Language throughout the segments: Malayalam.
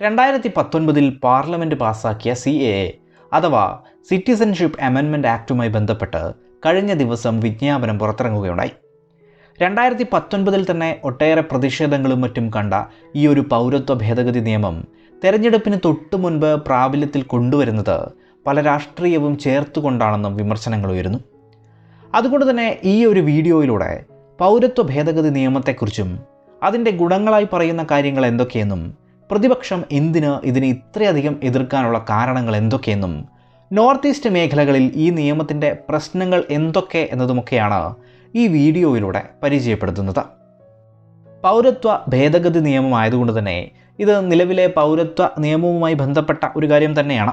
രണ്ടായിരത്തി പത്തൊൻപതിൽ പാർലമെന്റ് പാസാക്കിയ സി എ എ അഥവാ സിറ്റിസൺഷിപ്പ് അമെൻമെന്റ് ആക്റ്റുമായി ബന്ധപ്പെട്ട് കഴിഞ്ഞ ദിവസം വിജ്ഞാപനം പുറത്തിറങ്ങുകയുണ്ടായി. രണ്ടായിരത്തി പത്തൊൻപതിൽ തന്നെ ഒട്ടേറെ പ്രതിഷേധങ്ങളും മറ്റും കണ്ട ഈ ഒരു പൗരത്വ ഭേദഗതി നിയമം തെരഞ്ഞെടുപ്പിന് തൊട്ടു മുൻപ് പ്രാബല്യത്തിൽ കൊണ്ടുവരുന്നത് പല രാഷ്ട്രീയവും ചേർത്തുകൊണ്ടാണെന്നും വിമർശനങ്ങൾ ഉയരുന്നു. അതുകൊണ്ട് തന്നെ ഈ ഒരു വീഡിയോയിലൂടെ പൗരത്വ ഭേദഗതി നിയമത്തെക്കുറിച്ചും അതിന്റെ ഗുണങ്ങളായി പറയുന്ന കാര്യങ്ങൾ എന്തൊക്കെയെന്നും പ്രതിപക്ഷം എന്തിന് ഇതിനെ ഇത്രയധികം എതിർക്കാനുള്ള കാരണങ്ങൾ എന്തൊക്കെയെന്നും നോർത്ത് ഈസ്റ്റ് മേഖലകളിൽ ഈ നിയമത്തിന്റെ പ്രശ്നങ്ങൾ എന്തൊക്കെ എന്നതുമൊക്കെയാണ് ഈ വീഡിയോയിലൂടെ പരിചയപ്പെടുത്തുന്നത്. പൗരത്വ ഭേദഗതി നിയമമായതുകൊണ്ട് തന്നെ ഇത് നിലവിലെ പൗരത്വ നിയമവുമായി ബന്ധപ്പെട്ട ഒരു കാര്യം തന്നെയാണ്.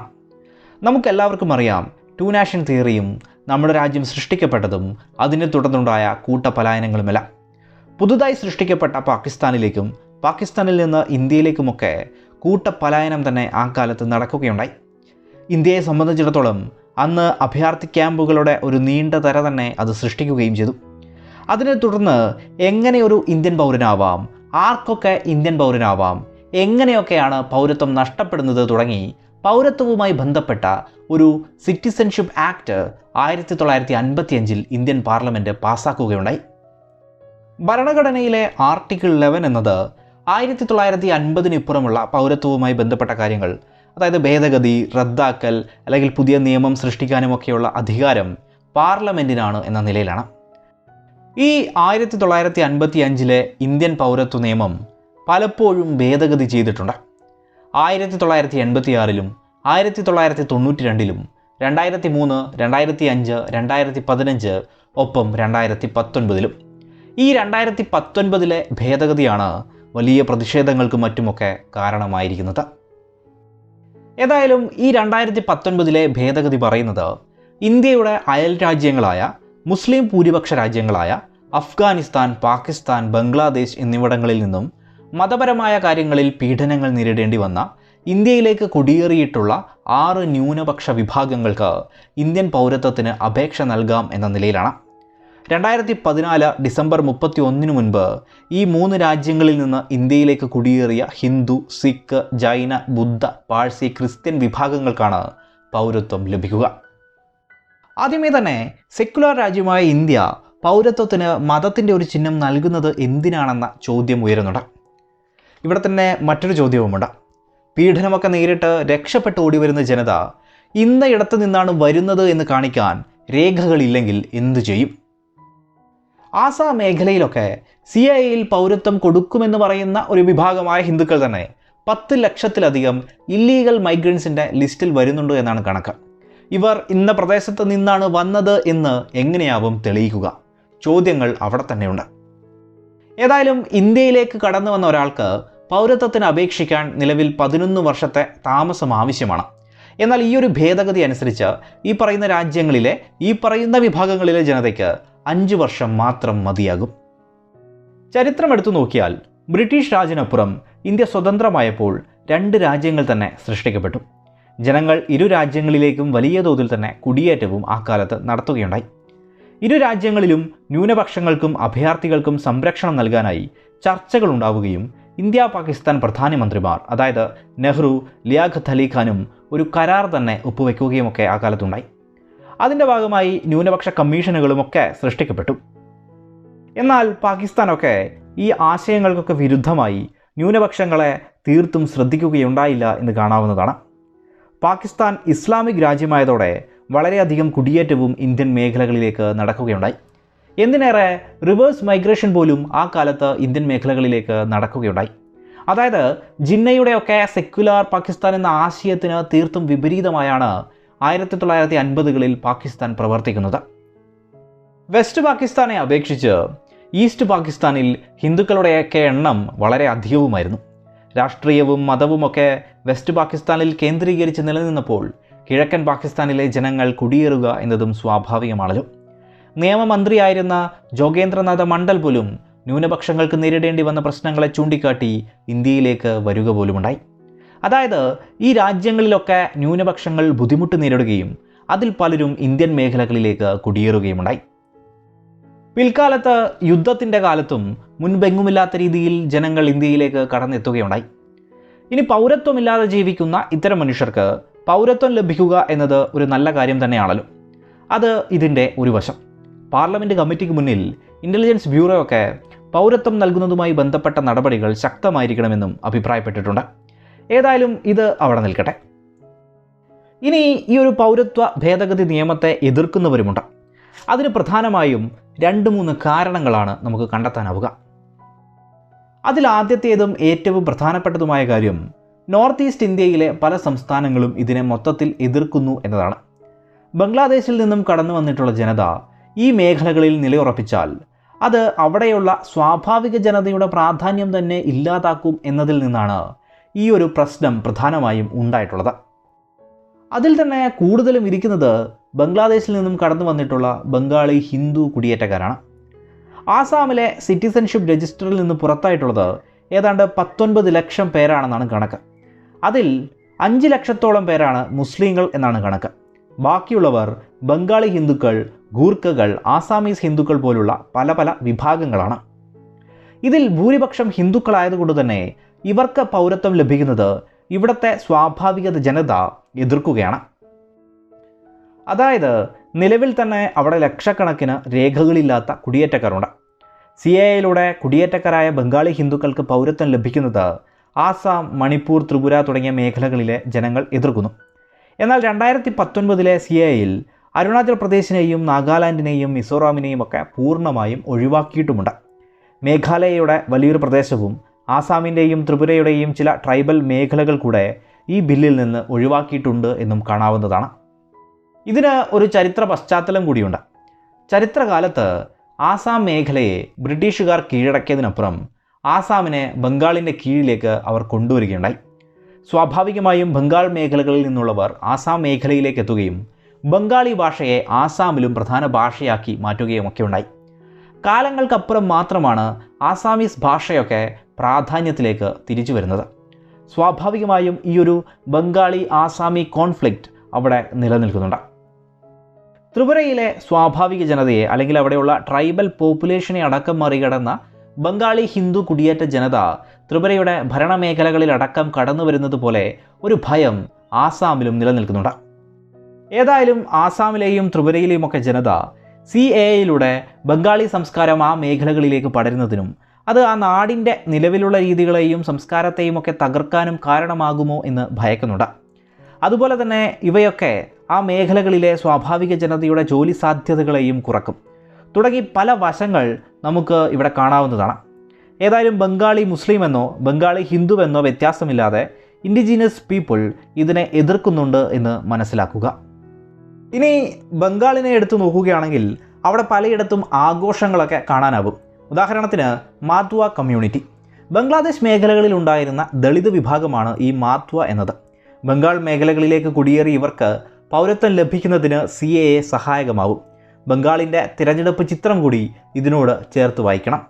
നമുക്കെല്ലാവർക്കും അറിയാം ടു നാഷൻ തിയറിയും നമ്മുടെ രാജ്യം സൃഷ്ടിക്കപ്പെട്ടതും അതിനെ തുടർന്നുണ്ടായ കൂട്ടപലായനങ്ങളുമെല്ലാം. പുതുതായി സൃഷ്ടിക്കപ്പെട്ട പാകിസ്ഥാനിലേക്കും പാകിസ്ഥാനിൽ നിന്ന് ഇന്ത്യയിലേക്കുമൊക്കെ കൂട്ടപലായനം തന്നെ ആ കാലത്ത് നടക്കുകയുണ്ടായി. ഇന്ത്യയെ സംബന്ധിച്ചിടത്തോളം അന്ന് അഭയാർത്ഥി ക്യാമ്പുകളുടെ ഒരു നീണ്ട തര തന്നെ അത് സൃഷ്ടിക്കുകയും ചെയ്തു. അതിനെ തുടർന്ന് എങ്ങനെ ഒരു ഇന്ത്യൻ പൗരനാവാം ആർക്കൊക്കെ ഇന്ത്യൻ പൗരനാവാം എങ്ങനെയൊക്കെയാണ് പൗരത്വം നഷ്ടപ്പെടുന്നത് തുടങ്ങി പൗരത്വവുമായി ബന്ധപ്പെട്ട ഒരു സിറ്റിസൺഷിപ്പ് ആക്ട് ആയിരത്തി തൊള്ളായിരത്തി അൻപത്തിയഞ്ചിൽ ഇന്ത്യൻ പാർലമെന്റ് പാസ്സാക്കുകയുണ്ടായി ഭരണഘടനയിലെ ആർട്ടിക്കിൾ ലെവൻ എന്നത് ആയിരത്തി തൊള്ളായിരത്തി അൻപതിനിപ്പുറമുള്ള പൗരത്വവുമായി ബന്ധപ്പെട്ട കാര്യങ്ങൾ അതായത് ഭേദഗതി റദ്ദാക്കൽ അല്ലെങ്കിൽ പുതിയ നിയമം സൃഷ്ടിക്കാനുമൊക്കെയുള്ള അധികാരം പാർലമെന്റിനാണ് എന്ന നിലയിലാണ്. ഈ ആയിരത്തി തൊള്ളായിരത്തി അൻപത്തി അഞ്ചിലെ ഇന്ത്യൻ പൗരത്വ നിയമം പലപ്പോഴും ഭേദഗതി ചെയ്തിട്ടുണ്ട്. ആയിരത്തി തൊള്ളായിരത്തി എൺപത്തി ആറിലും ആയിരത്തി തൊള്ളായിരത്തി തൊണ്ണൂറ്റി രണ്ടിലും രണ്ടായിരത്തി മൂന്ന് രണ്ടായിരത്തി അഞ്ച് രണ്ടായിരത്തി പതിനഞ്ച് ഒപ്പം രണ്ടായിരത്തി പത്തൊൻപതിലും ഈ രണ്ടായിരത്തി പത്തൊൻപതിലെ ഭേദഗതിയാണ് വലിയ പ്രതിഷേധങ്ങൾക്കും മറ്റുമൊക്കെ കാരണമായിരിക്കുന്നത്. ഏതായാലും ഈ രണ്ടായിരത്തി പത്തൊൻപതിലെ ഭേദഗതി പറയുന്നത് ഇന്ത്യയുടെ അയൽ രാജ്യങ്ങളായ മുസ്ലിം ഭൂരിപക്ഷ രാജ്യങ്ങളായ അഫ്ഗാനിസ്ഥാൻ പാകിസ്ഥാൻ ബംഗ്ലാദേശ് എന്നിവിടങ്ങളിൽ നിന്നും മതപരമായ കാര്യങ്ങളിൽ പീഡനങ്ങൾ നേരിടേണ്ടി വന്ന ഇന്ത്യയിലേക്ക് കുടിയേറിയിട്ടുള്ള ആറ് ന്യൂനപക്ഷ വിഭാഗങ്ങൾക്ക് ഇന്ത്യൻ പൗരത്വത്തിന് അപേക്ഷ നൽകാം എന്ന നിലയിലാണ്. രണ്ടായിരത്തി പതിനാല് ഡിസംബർ മുപ്പത്തി ഒന്നിനു മുൻപ് ഈ മൂന്ന് രാജ്യങ്ങളിൽ നിന്ന് ഇന്ത്യയിലേക്ക് കുടിയേറിയ ഹിന്ദു സിഖ് ജൈന ബുദ്ധ പാഴ്സി ക്രിസ്ത്യൻ വിഭാഗങ്ങൾക്കാണ് പൗരത്വം ലഭിക്കുക. ആദ്യമേ തന്നെ സെക്യുലർ രാജ്യമായ ഇന്ത്യ പൗരത്വത്തിന് മതത്തിന്റെ ഒരു ചിഹ്നം നൽകുന്നത് എന്തിനാണെന്ന ചോദ്യം ഉയരുന്നുണ്ട്. ഇവിടെ തന്നെ മറ്റൊരു ചോദ്യവുമുണ്ട്. പീഡനമൊക്കെ നേരിട്ട് രക്ഷപ്പെട്ട് ഓടി വരുന്ന ജനത ഇന്ന ഇടത്തു നിന്നാണ് വരുന്നത് എന്ന് കാണിക്കാൻ രേഖകളില്ലെങ്കിൽ എന്തു ചെയ്യും? ആസാം മേഖലയിലൊക്കെ സി ഐ എയിൽ പൗരത്വം കൊടുക്കുമെന്ന് പറയുന്ന ഒരു വിഭാഗമായ ഹിന്ദുക്കൾ തന്നെ പത്ത് ലക്ഷത്തിലധികം ഇല്ലീഗൽ മൈഗ്രൻസിന്റെ ലിസ്റ്റിൽ വരുന്നുണ്ട് എന്നാണ് കണക്ക്. ഇവർ ഇന്ന പ്രദേശത്ത് നിന്നാണ് വന്നത് എന്ന് എങ്ങനെയാവും തെളിയിക്കുക. ചോദ്യങ്ങൾ അവിടെ തന്നെയുണ്ട്. ഏതായാലും ഇന്ത്യയിലേക്ക് കടന്നു വന്ന ഒരാൾക്ക് പൗരത്വത്തിന് അപേക്ഷിക്കാൻ നിലവിൽ പതിനൊന്ന് വർഷത്തെ താമസം ആവശ്യമാണ്. എന്നാൽ ഈ ഒരു ഭേദഗതി അനുസരിച്ച് ഈ പറയുന്ന രാജ്യങ്ങളിലെ ഈ പറയുന്ന വിഭാഗങ്ങളിലെ ജനതയ്ക്ക് അഞ്ച് വർഷം മാത്രം മതിയാകും. ചരിത്രം എടുത്തു നോക്കിയാൽ ബ്രിട്ടീഷ് രാജിനപ്പുറം ഇന്ത്യ സ്വതന്ത്രമായപ്പോൾ രണ്ട് രാജ്യങ്ങൾ തന്നെ സൃഷ്ടിക്കപ്പെട്ടു. ജനങ്ങൾ ഇരു രാജ്യങ്ങളിലേക്കും വലിയ തോതിൽ തന്നെ കുടിയേറ്റവും ആ കാലത്ത് നടത്തുകയുണ്ടായി. ഇരു രാജ്യങ്ങളിലും ന്യൂനപക്ഷങ്ങൾക്കും അഭയാർത്ഥികൾക്കും സംരക്ഷണം നൽകാനായി ചർച്ചകൾ ഉണ്ടാവുകയും ഇന്ത്യ പാകിസ്ഥാൻ പ്രധാനമന്ത്രിമാർ അതായത് നെഹ്റു ലിയാഖത്ത് അലി ഖാനും ഒരു കരാർ തന്നെ ഒപ്പുവെക്കുകയുമൊക്കെ ആ കാലത്തുണ്ടായി. അതിന്റെ ഭാഗമായി ന്യൂനപക്ഷ കമ്മീഷനുകളുമൊക്കെ സൃഷ്ടിക്കപ്പെട്ടു. എന്നാൽ പാകിസ്ഥാനൊക്കെ ഈ ആശയങ്ങൾക്കൊക്കെ വിരുദ്ധമായി ന്യൂനപക്ഷങ്ങളെ തീർത്തും ശ്രദ്ധിക്കുകയുണ്ടായില്ല എന്ന് കാണാവുന്നതാണ്. പാകിസ്ഥാൻ ഇസ്ലാമിക് രാജ്യമായതോടെ വളരെയധികം കുടിയേറ്റവും ഇന്ത്യൻ മേഖലകളിലേക്ക് നടക്കുകയുണ്ടായി. എന്തിനേറെ റിവേഴ്സ് മൈഗ്രേഷൻ പോലും ആ കാലത്ത് ഇന്ത്യൻ മേഖലകളിലേക്ക് നടക്കുകയുണ്ടായി. അതായത് ജിന്നയുടെയൊക്കെ സെക്യുലാർ പാകിസ്ഥാൻ എന്ന ആശയത്തിന് തീർത്തും വിപരീതമായാണ് ആയിരത്തി തൊള്ളായിരത്തി അൻപതുകളിൽ പാകിസ്ഥാൻ പ്രവർത്തിക്കുന്നത്. വെസ്റ്റ് പാകിസ്ഥാനെ അപേക്ഷിച്ച് ഈസ്റ്റ് പാകിസ്ഥാനിൽ ഹിന്ദുക്കളുടെയൊക്കെ എണ്ണം വളരെ അധികവുമായിരുന്നു. രാഷ്ട്രീയവും മതവുമൊക്കെ വെസ്റ്റ് പാകിസ്ഥാനിൽ കേന്ദ്രീകരിച്ച് നിലനിന്നപ്പോൾ കിഴക്കൻ പാകിസ്ഥാനിലെ ജനങ്ങൾ കുടിയേറുക എന്നതും സ്വാഭാവികമാണല്ലോ. നിയമമന്ത്രിയായിരുന്ന ജോഗേന്ദ്രനാഥ മണ്ഡൽ പോലും ന്യൂനപക്ഷങ്ങൾക്ക് നേരിടേണ്ടി വന്ന പ്രശ്നങ്ങളെ ചൂണ്ടിക്കാട്ടി ഇന്ത്യയിലേക്ക് വരിക പോലുമുണ്ടായി. അതായത് ഈ രാജ്യങ്ങളിലൊക്കെ ന്യൂനപക്ഷങ്ങൾ ബുദ്ധിമുട്ട് നേരിടുകയും അതിൽ പലരും ഇന്ത്യൻ മേഖലകളിലേക്ക് കുടിയേറുകയുമുണ്ടായി. പിൽക്കാലത്ത് യുദ്ധത്തിന്റെ കാലത്തും മുൻപെങ്ങുമില്ലാത്ത രീതിയിൽ ജനങ്ങൾ ഇന്ത്യയിലേക്ക് കടന്നെത്തുകയുണ്ടായി. ഇനി പൗരത്വമില്ലാതെ ജീവിക്കുന്ന ഇത്തരം മനുഷ്യർക്ക് പൗരത്വം ലഭിക്കുക എന്നത് ഒരു നല്ല കാര്യം തന്നെയാണല്ലോ. അത് ഇതിന്റെ ഒരു വശം. പാർലമെന്റ് കമ്മിറ്റിക്ക് മുന്നിൽ ഇന്റലിജൻസ് ബ്യൂറോ ഒക്കെ പൗരത്വം നൽകുന്നതുമായി ബന്ധപ്പെട്ട നടപടികൾ ശക്തമായിരിക്കണമെന്നും അഭിപ്രായപ്പെട്ടിട്ടുണ്ട്. ഏതായാലും ഇത് അവിടെ നിൽക്കട്ടെ. ഇനി ഈ ഒരു പൗരത്വ ഭേദഗതി നിയമത്തെ എതിർക്കുന്നവരുമുണ്ട്. അതിന് പ്രധാനമായും രണ്ട് മൂന്ന് കാരണങ്ങളാണ് നമുക്ക് കണ്ടെത്താനാവുക. അതിൽ ആദ്യത്തേതും ഏറ്റവും പ്രധാനപ്പെട്ടതുമായ കാര്യം നോർത്ത് ഈസ്റ്റ് ഇന്ത്യയിലെ പല സംസ്ഥാനങ്ങളും ഇതിനെ മൊത്തത്തിൽ എതിർക്കുന്നു എന്നതാണ്. ബംഗ്ലാദേശിൽ നിന്നും കടന്നു വന്നിട്ടുള്ള ജനത ഈ മേഖലകളിൽ നിലയുറപ്പിച്ചാൽ അത് അവിടെയുള്ള സ്വാഭാവിക ജനതയുടെ പ്രാധാന്യം തന്നെ ഇല്ലാതാക്കും എന്നതിൽ നിന്നാണ് ഈ ഒരു പ്രശ്നം പ്രധാനമായും ഉണ്ടായിട്ടുള്ളത്. അതിൽ തന്നെ കൂടുതലും ഇരിക്കുന്നത് ബംഗ്ലാദേശിൽ നിന്നും കടന്നു വന്നിട്ടുള്ള ബംഗാളി ഹിന്ദു കുടിയേറ്റക്കാരാണ്. ആസാമിലെ സിറ്റിസൺഷിപ്പ് രജിസ്റ്ററിൽ നിന്ന് പുറത്തായിട്ടുള്ളത് ഏതാണ്ട് പത്തൊൻപത് ലക്ഷം പേരാണെന്നാണ് കണക്ക്. അതിൽ അഞ്ച് ലക്ഷത്തോളം പേരാണ് മുസ്ലിങ്ങൾ എന്നാണ് കണക്ക്. ബാക്കിയുള്ളവർ ബംഗാളി ഹിന്ദുക്കൾ ഗൂർഖകൾ ആസാമീസ് ഹിന്ദുക്കൾ പോലുള്ള പല പല വിഭാഗങ്ങളാണ്. ഇതിൽ ഭൂരിപക്ഷം ഹിന്ദുക്കളായതുകൊണ്ട് തന്നെ ഇവർക്ക് പൗരത്വം ലഭിക്കുന്നത് ഇവിടുത്തെ സ്വാഭാവിക ജനത എതിർക്കുകയാണ്. അതായത് നിലവിൽ തന്നെ അവിടെ ലക്ഷക്കണക്കിന് രേഖകളില്ലാത്ത കുടിയേറ്റക്കാരുണ്ട്. സി എയിലൂടെ കുടിയേറ്റക്കാരായ ബംഗാളി ഹിന്ദുക്കൾക്ക് പൗരത്വം ലഭിക്കുന്നത് ആസാം മണിപ്പൂർ ത്രിപുര തുടങ്ങിയ മേഖലകളിലെ ജനങ്ങൾ എതിർക്കുന്നു. എന്നാൽ രണ്ടായിരത്തി പത്തൊൻപതിലെ സി എയിൽ അരുണാചൽ പ്രദേശിനെയും നാഗാലാൻഡിനെയും മിസോറാമിനെയും ഒക്കെ പൂർണമായും ഒഴിവാക്കിയിട്ടുമുണ്ട്. മേഘാലയയുടെ വലിയൊരു പ്രദേശവും ആസാമിന്റെയും ത്രിപുരയുടെയും ചില ട്രൈബൽ മേഖലകൾ കൂടെ ഈ ബില്ലിൽ നിന്ന് ഒഴിവാക്കിയിട്ടുണ്ട് എന്നും കാണാവുന്നതാണ്. ഇതിന് ഒരു ചരിത്ര പശ്ചാത്തലം കൂടിയുണ്ട്. ചരിത്രകാലത്ത് ആസാം മേഖലയെ ബ്രിട്ടീഷുകാർ കീഴടക്കിയതിനപ്പുറം ആസാമിനെ ബംഗാളിന്റെ കീഴിലേക്ക് അവർ കൊണ്ടുവരികയുണ്ടായി. സ്വാഭാവികമായും ബംഗാൾ മേഖലകളിൽ നിന്നുള്ളവർ ആസാം മേഖലയിലേക്ക് എത്തുകയും ബംഗാളി ഭാഷയെ ആസാമിലും പ്രധാന ഭാഷയാക്കി മാറ്റുകയുമൊക്കെ ഉണ്ടായി കാലങ്ങൾക്കപ്പുറം മാത്രമാണ് ആസാമീസ് ഭാഷയൊക്കെ പ്രാധാന്യത്തിലേക്ക് തിരിച്ചു വരുന്നത്. സ്വാഭാവികമായും ഈ ഒരു ബംഗാളി ആസാമി കോൺഫ്ലിക്റ്റ് അവിടെ നിലനിൽക്കുന്നുണ്ട്. ത്രിപുരയിലെ സ്വാഭാവിക ജനതയെ അല്ലെങ്കിൽ അവിടെയുള്ള ട്രൈബൽ പോപ്പുലേഷനെ അടക്കം മറികടന്ന ബംഗാളി ഹിന്ദു കുടിയേറ്റ ജനത ത്രിപുരയുടെ ഭരണമേഖലകളിൽ അടക്കം കടന്നു വരുന്നത് പോലെ ഒരു ഭയം ആസാമിലും നിലനിൽക്കുന്നുണ്ട്. ഏതായാലും ആസാമിലെയും ത്രിപുരയിലെയും ഒക്കെ ജനത സി എയിലൂടെ ബംഗാളി സംസ്കാരം ആ മേഖലകളിലേക്ക് പടരുന്നതിനും അത് ആ നാടിന്റെ നിലവിലുള്ള രീതികളെയും സംസ്കാരത്തെയും ഒക്കെ തകർക്കാനും കാരണമാകുമോ എന്ന് ഭയക്കുന്നുണ്ട്. അതുപോലെ തന്നെ ഇവയൊക്കെ ആ മേഖലകളിലെ സ്വാഭാവിക ജനതയുടെ ജോലി സാധ്യതകളെയും കുറക്കും. തുടങ്ങി പല വശങ്ങൾ നമുക്ക് ഇവിടെ കാണാവുന്നതാണ്. ഏതായാലും ബംഗാളി മുസ്ലിം എന്നോ ബംഗാളി ഹിന്ദു എന്നോ വ്യത്യാസമില്ലാതെ ഇൻഡിജീനിയസ് പീപ്പിൾ ഇതിനെ എതിർക്കുന്നുണ്ട് എന്ന് മനസ്സിലാക്കുക. ഇനി ബംഗാളിനെ എടുത്തു നോക്കുകയാണെങ്കിൽ അവിടെ പലയിടത്തും ആഘോഷങ്ങളൊക്കെ കാണാനാവും. ഉദാഹരണത്തിന് മാത്വ കമ്മ്യൂണിറ്റി. ബംഗ്ലാദേശ് മേഖലകളിൽ ഉണ്ടായിരുന്ന ദളിത് വിഭാഗമാണ് ഈ മാത്വ എന്നത്. ബംഗാൾ മേഖലകളിലേക്ക് കുടിയേറി ഇവർക്ക് പൗരത്വം ലഭിക്കുന്നതിന് സി എ സഹായകമാവും. ബംഗാളിന്റെ തിരഞ്ഞെടുപ്പ് ചിത്രം കൂടി ഇതിനോട് ചേർത്ത് വായിക്കണം.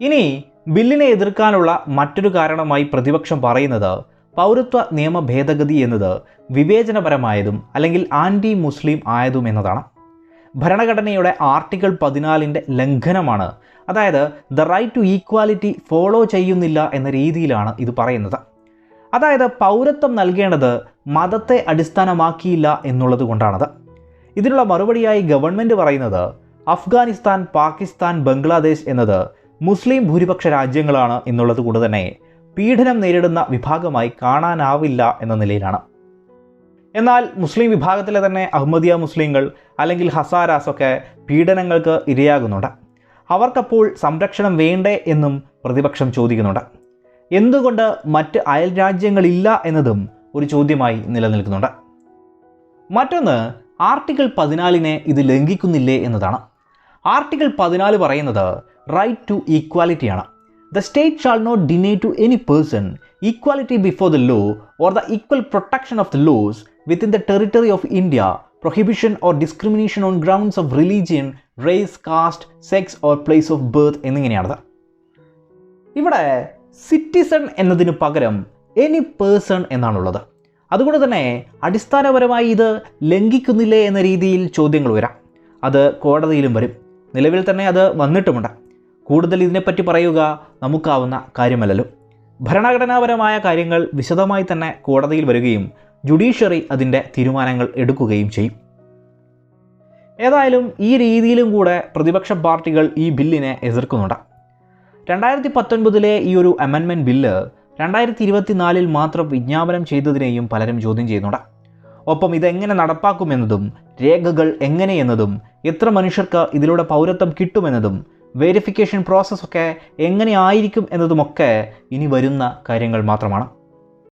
ഇനി ബില്ലിനെ എതിർക്കാനുള്ള മറ്റൊരു കാരണമായി പ്രതിപക്ഷം പറയുന്നത് പൗരത്വ നിയമ ഭേദഗതി എന്നത് വിവേചനപരമായതും അല്ലെങ്കിൽ ആന്റി മുസ്ലിം ആയതും എന്നതാണ്. ഭരണഘടനയുടെ ആർട്ടിക്കിൾ പതിനാലിന്റെ ലംഘനമാണ്. അതായത് the right to equality follow ചെയ്യുന്നില്ല എന്ന രീതിയിലാണ് ഇത് പറയുന്നത്. അതായത് പൗരത്വം നൽകേണ്ടത് മതത്തെ അടിസ്ഥാനമാക്കിയില്ല എന്നുള്ളത് കൊണ്ടാണത്. ഇതിനുള്ള മറുപടിയായി ഗവൺമെന്റ് പറയുന്നത് അഫ്ഗാനിസ്ഥാൻ പാകിസ്ഥാൻ ബംഗ്ലാദേശ് എന്നത് മുസ്ലിം ഭൂരിപക്ഷ രാജ്യങ്ങളാണ് എന്നുള്ളത് കൊണ്ട് തന്നെ പീഡനം നേരിടുന്ന വിഭാഗമായി കാണാനാവില്ല എന്ന നിലയിലാണ്. എന്നാൽ മുസ്ലിം വിഭാഗത്തിലെ തന്നെ അഹമ്മദിയ മുസ്ലിങ്ങൾ അല്ലെങ്കിൽ ഹസാരാസ് ഒക്കെ പീഡനങ്ങൾക്ക് ഇരയാകുന്നുണ്ട്. അവർക്കപ്പോൾ സംരക്ഷണം വേണ്ടേ എന്നും പ്രതിപക്ഷം ചോദിക്കുന്നുണ്ട്. എന്തുകൊണ്ട് മറ്റ് അയൽ രാജ്യങ്ങളില്ല എന്നതും ഒരു ചോദ്യമായി നിലനിൽക്കുന്നുണ്ട്. മറ്റൊന്ന് ആർട്ടിക്കിൾ പതിനാലിനെ ഇത് ലംഘിക്കുന്നില്ലേ എന്നതാണ്. ആർട്ടിക്കിൾ പതിനാല് പറയുന്നത് right to ഈക്വാലിറ്റിയാണ് the state shall not deny to any person equality before the law or the equal protection of the laws within the territory of India prohibition or discrimination on grounds of religion race caste sex or place of birth എന്നിങ്ങനെയാണത്. ഇവിടെ സിറ്റിസൺ എന്നതിന് പകരം എനി പേഴ്സൺ എന്നാണുള്ളത്. അതുകൊണ്ട് തന്നെ അടിസ്ഥാനപരമായി ഇത് ലംഘിക്കുന്നില്ലേ എന്ന രീതിയിൽ ചോദ്യങ്ങൾ വരാം. അത് കോടതിയിലും വരും. നിലവിൽ തന്നെ അത് വന്നിട്ടുമുണ്ട്. കൂടുതൽ ഇതിനെപ്പറ്റി പറയുക നമുക്കാവുന്ന കാര്യമല്ലല്ലോ. ഭരണഘടനാപരമായ കാര്യങ്ങൾ വിശദമായി തന്നെ കോടതിയിൽ വരികയും ജുഡീഷ്യറി അതിന്റെ തീരുമാനങ്ങൾ എടുക്കുകയും ചെയ്യും. ഏതായാലും ഈ രീതിയിലും കൂടെ പ്രതിപക്ഷ പാർട്ടികൾ ഈ ബില്ലിനെ എതിർക്കുന്നുണ്ട്. രണ്ടായിരത്തി പത്തൊൻപതിലെ ഈ ഒരു അമെൻമെന്റ് ബില്ല് രണ്ടായിരത്തി ഇരുപത്തിനാലിൽ മാത്രം വിജ്ഞാപനം ചെയ്തതിനെയും പലരും ചോദ്യം ചെയ്യുന്നുണ്ട്. ഒപ്പം ഇതെങ്ങനെ നടപ്പാക്കുമെന്നതും രേഖകൾ എങ്ങനെയെന്നതും എത്ര മനുഷ്യർക്ക് ഇതിലൂടെ പൗരത്വം കിട്ടുമെന്നതും വെരിഫിക്കേഷൻ പ്രോസസ്സൊക്കെ എങ്ങനെയായിരിക്കും എന്നതുമൊക്കെ ഇനി വരുന്ന കാര്യങ്ങൾ മാത്രമാണ്.